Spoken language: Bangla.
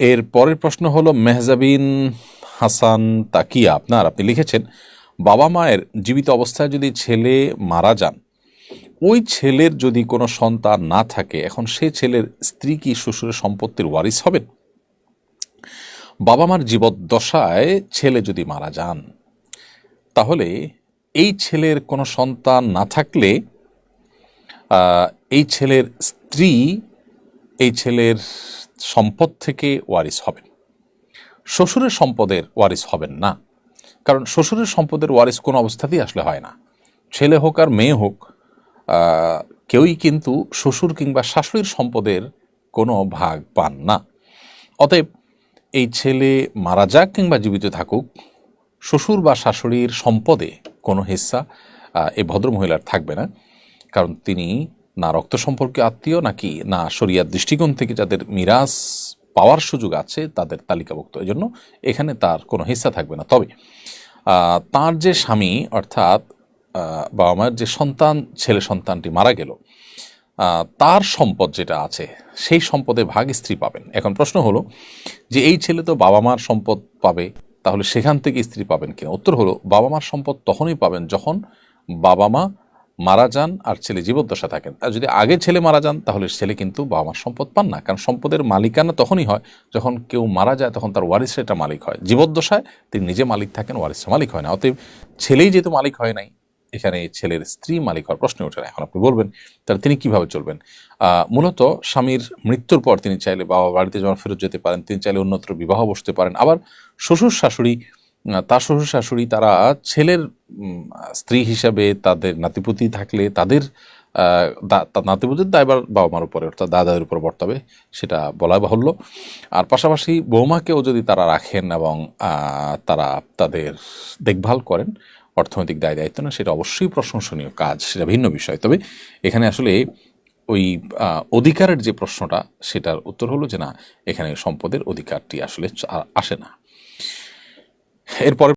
এর পরের প্রশ্ন হলো, মেহজাবিন হাসান তাকিয়া, আপনার আপনি লিখেছেন, বাবা মায়ের জীবিত অবস্থায় যদি ছেলে মারা যান, ওই ছেলের যদি কোনো সন্তান না থাকে, এখন সে ছেলের স্ত্রী কি শ্বশুরের সম্পত্তির ওয়ারিস হবেন? বাবা মার জীবদ্দশায় ছেলে যদি মারা যান, তাহলে এই ছেলের কোনো সন্তান না থাকলে এই ছেলের স্ত্রী, এই ছেলের সম্পদ থেকে ওয়ারিস হবেন। শ্বশুরের সম্পদের ওয়ারিস হবেন না। কারণ শ্বশুরের সম্পদের ওয়ারিস কোনো অবস্থাতেই আসলে হয় না। ছেলে হোক আর মেয়ে হোক কেউই কিন্তু শ্বশুর কিংবা শাশুড়ির সম্পদের কোনো ভাগ পান না। অতএব এই ছেলে মারা যাক কিংবা জীবিত থাকুক, শ্বশুর বা শাশুড়ির সম্পদে কোনো হিস্সা এই ভদ্রমহিলার থাকবে না। কারণ তিনি না রক্ত সম্পর্কে আত্মীয়, নাকি না শরিয়ার দৃষ্টিকোণ থেকে যাদের মিরাজ পাওয়ার সুযোগ আছে, তাদের তালিকাভুক্ত। এই জন্য এখানে তার কোনো হিস্সা থাকবে না। তবে তার যে স্বামী, অর্থাৎ বাবা মায়ের যে সন্তান, ছেলে সন্তানটি মারা গেল তার সম্পদ যেটা আছে, সেই সম্পদে ভাগ স্ত্রী পাবেন। এখন প্রশ্ন হলো যে, এই ছেলে তো বাবা মার সম্পদ পাবে, তাহলে সেখান থেকে স্ত্রী পাবেন কিনা? উত্তর হলো বাবা মার সম্পদ তখনই পাবেন যখন বাবা মা মারা যান আর ছেলে জীবদ্দশা থাকেন। আর যদি আগে ছেলে মারা যান, তাহলে ছেলে কিন্তু বাবা মার সম্পদ পান না। কারণ সম্পদের মালিকানা তখনই হয় যখন কেউ মারা যায়, তখন তার ওয়ারিসরা এটা মালিক হয়। জীবদ্দশায় তিনি নিজে মালিক থাকেন, ওয়ারিসরা মালিক হয় না। অতএব ছেলেই যেহেতু মালিক হয় নাই, এখানে ছেলের স্ত্রী মালিক হওয়ার প্রশ্ন ওঠে না। এখন আপনি বলবেন, তাহলে তিনি কীভাবে চলবেন? মূলত স্বামীর মৃত্যুর পর তিনি চাইলে বাবা বাড়িতে যখন ফেরত যেতে পারেন, তিনি চাইলে অন্যত্র বিবাহ বসতে পারেন। আবার শ্বশুর শাশুড়ি তার শ্বশুর শাশুড়ি তারা ছেলের স্ত্রী হিসাবে তাদের নাতিপুতি থাকলে তাদের নাতিপুতির দায়বার বাবা মার উপরে, অর্থাৎ দাদাদের উপর বর্তাবে, সেটা বলা বাহুল্য। আর পাশাপাশি বৌমাকেও যদি তারা রাখেন এবং তারা তাদের দেখভাল করেন, অর্থনৈতিক দায় দায়িত্ব না সেটা অবশ্যই প্রশংসনীয় কাজ, সেটা ভিন্ন বিষয়। তবে এখানে আসলে ওই অধিকারের যে প্রশ্নটা, সেটার উত্তর হলো যে না, এখানে সম্পদের অধিকারটি আসলে আসে না। এরপরে